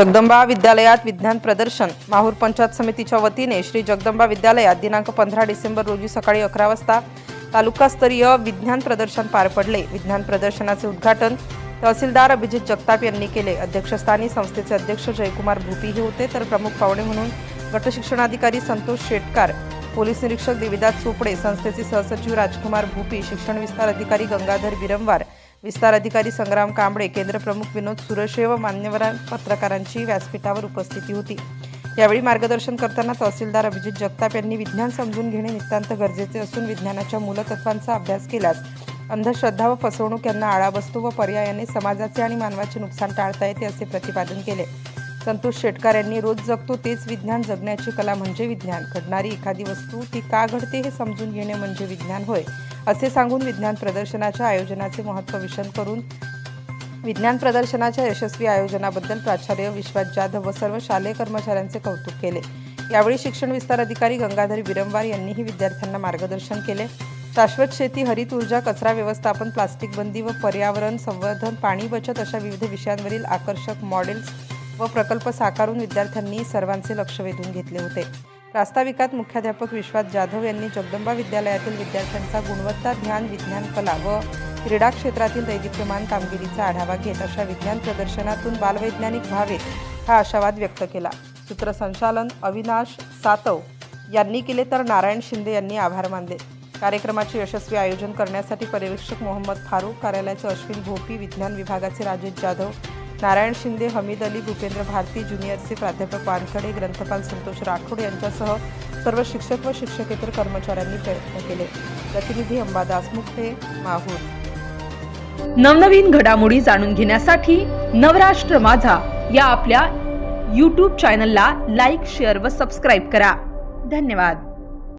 जगदंबा विद्यालयात विज्ञान प्रदर्शन. माहूर पंचायत समितीच्या वतीने श्री जगदंबा विद्यालयात दिनांक पंधरा डिसेंबर रोजी सकाळी अकरा वाजता तालुकास्तरीय विज्ञान प्रदर्शन पार पडले. विज्ञान प्रदर्शनाचे उद्घाटन तहसीलदार अभिजित जगताप यांनी केले. अध्यक्षस्थानी संस्थेचे अध्यक्ष जयकुमार भूपी हे होते. तर प्रमुख पाहुणे म्हणून गटशिक्षणाधिकारी संतोष शेटकार पोलीस निरीक्षक देविदास चोपडे संस्थेचे सहसचिव राजकुमार भूपी शिक्षण विस्तार अधिकारी गंगाधर विरंवार विस्तार अधिकारी संग्राम कांबळे केंद्रप्रमुख विनोद सुरशे व मान्यवर पत्रकारांची व्यासपीठावर उपस्थिती होती. यावेळी मार्गदर्शन करताना तहसीलदार अभिजित जगताप यांनी विज्ञान समजून घेणे नितांत गरजेचे असून विज्ञानाच्या मूलतत्वांचा अभ्यास केल्यास अंधश्रद्धा व फसवणूक यांना आळा बसतो व पर्यायाने समाजाचे आणि मानवाचे नुकसान टाळता येते असे प्रतिपादन केले. संतोष शेटकार यांनी रोज जगतो तेच विज्ञान जगण्याची कला म्हणजे विज्ञान. घडणारी एखादी वस्तू ती का घडते हे समजून घेणे म्हणजे विज्ञान होय. असे सांगून विज्ञान प्रदर्शनाच्या आयोजनाचे महत्त्व विषण करून विज्ञान प्रदर्शनाच्या यशस्वी आयोजनाबद्दल प्राचार्य विश्वास जाधव व सर्व शालेय कर्मचाऱ्यांचे कौतुक केले. यावेळी शिक्षण विस्तार अधिकारी गंगाधर विरंवार यांनीही विद्यार्थ्यांना मार्गदर्शन केले. शाश्वत शेती हरित ऊर्जा कचरा व्यवस्थापन प्लास्टिक बंदी व पर्यावरण संवर्धन पाणी बचत अशा विविध विषयांवरील आकर्षक मॉडेल्स व प्रकल्प साकारून विद्यार्थ्यांनी सर्वांचे लक्ष वेधून घेतले होते. प्रास्ताविकात मुख्याध्यापक विश्वास जाधव यांनी जगदंबा विद्यालयातील विद्यार्थ्यांचा गुणवत्ता ज्ञान विज्ञान कला व क्रीडा क्षेत्रातील दैदिप्यमान कामगिरीचा आढावा घेत अशा विज्ञान प्रदर्शनातून बालवैज्ञानिक व्हावेत हा आशावाद व्यक्त केला. सूत्रसंचालन अविनाश सातव यांनी केले तर नारायण शिंदे यांनी आभार मानले. कार्यक्रमाचे यशस्वी आयोजन करण्यासाठी पर्यवेक्षक मोहम्मद फारूक कार्यालयाचे अश्विन भोपी विज्ञान विभागाचे राजेश जाधव नारायण शिंदे हमीद अली भूपेंद्र भारती ज्युनियरचे प्राध्यापक वानखडे ग्रंथपाल संतोष राठोड यांच्यासह सर्व शिक्षक व शिक्षकेतर कर्मचाऱ्यांनी प्रयत्न केले. प्रतिनिधी अंबादास मुख्ते माहूर. नवनवीन घडामोडी जाणून घेण्यासाठी नवराष्ट्र माझा या आपल्या यूट्यूब चॅनलला लाईक शेअर व सबस्क्राईब करा. धन्यवाद.